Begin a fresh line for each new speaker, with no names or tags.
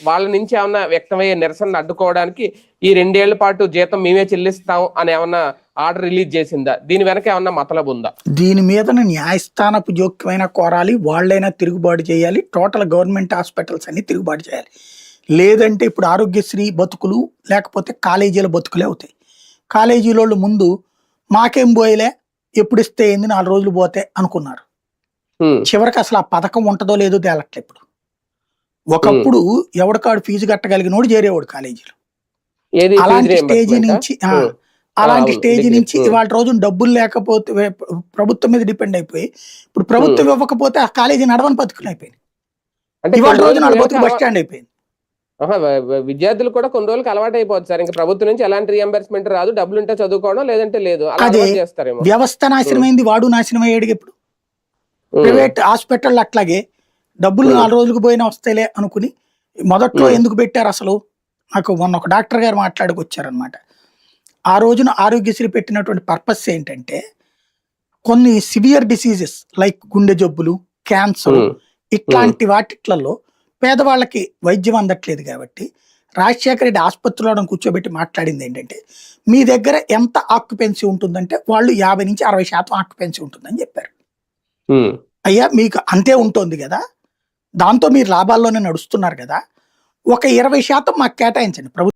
వాళ్ళ నుంచి ఏమన్నా వ్యక్తమయ్యే నిరసన అడ్డుకోవడానికి ఈ రెండేళ్ళ పాటు జీతం మేమే చెల్లిస్తాం అని ఏమన్నా ఆర్డర్ రిలీజ్ చేసిందా? దీని వెనక ఏమన్నా మతలబు ఉందా?
దీని మీద న్యాయస్థానపు జోక్యమైన కోరాలి వాళ్ళైనా తిరుగుబాటు చేయాలి టోటల్ గవర్నమెంట్ హాస్పిటల్స్ అన్ని తిరుగుబాటు చేయాలి. లేదంటే ఇప్పుడు ఆరోగ్యశ్రీ బతుకులు లేకపోతే కాలేజీల బతుకులే అవుతాయి. కాలేజీలోళ్ళు ముందు మాకేం పోయలే ఎప్పుడు ఇస్తే ఏంది నాలుగు రోజులు పోతే అనుకున్నారు. చివరికి అసలు ఆ పథకం ఉంటుందో లేదో తేలట్లే ఇప్పుడు. ఒకప్పుడు ఎవడికాడు ఫీజు కట్టగలిగినోడు చేరేవాడు కాలేజీలో అలాంటి స్టేజీ? నుంచి. అలాంటి స్టేజీ. నుంచి. ఇవాళ రోజు డబ్బులు లేకపోతే ప్రభుత్వం మీద డిపెండ్ అయిపోయి ఇప్పుడు ప్రభుత్వం ఇవ్వకపోతే ఆ కాలేజీ నడవని బతుకులు అయిపోయింది
అంటే
ఇవాళ రోజు నాలుగు
రోజులు
బతుకు బస్ స్టాండ్ అయిపోయింది
విద్యార్థులు కూడా కొన్ని రోజులకి అలవాటు అయిపోతుంది సార్ ఇంకా ప్రభుత్వం నుంచి ఎలాంటి రియంబర్స్మెంట్ రాదు డబ్బులు ఉంటే చదువుకోవడం లేదంటే లేదు
అదే. వ్యవస్థ నాశనమైంది వాడు నాశనం అయ్యాడు ఇప్పుడు. ప్రైవేట్ హాస్పిటల్ అట్లాగే డబ్బులు. నాలుగు రోజులకు పోయినా వస్తాయిలే అనుకుని మొదట్లో. ఎందుకు పెట్టారు అసలు నాకు మొన్న ఒక డాక్టర్ గారు మాట్లాడుకొచ్చారనమాట ఆ రోజున ఆరోగ్యశ్రీ పెట్టినటువంటి పర్పస్ ఏంటంటే కొన్ని సివియర్ డిసీజెస్ లైక్ గుండె జబ్బులు క్యాన్సర్. ఇట్లాంటి వాటిట్లలో పేదవాళ్ళకి వైద్యం అందట్లేదు కాబట్టి రాజశేఖర రెడ్డి ఆసుపత్రిలో కూర్చోబెట్టి మాట్లాడింది ఏంటంటే మీ దగ్గర ఎంత ఆక్యుపెన్సీ ఉంటుందంటే వాళ్ళు యాభై నుంచి అరవై శాతం ఆక్యుపెన్సీ ఉంటుందని చెప్పారు. అయ్యా మీకు అంతే ఉంటుంది కదా దాంతో మీరు లాభాల్లోనే నడుస్తున్నారు కదా. ఒక ఇరవై శాతం మాకు కేటాయించండి. ప్రభుత్వం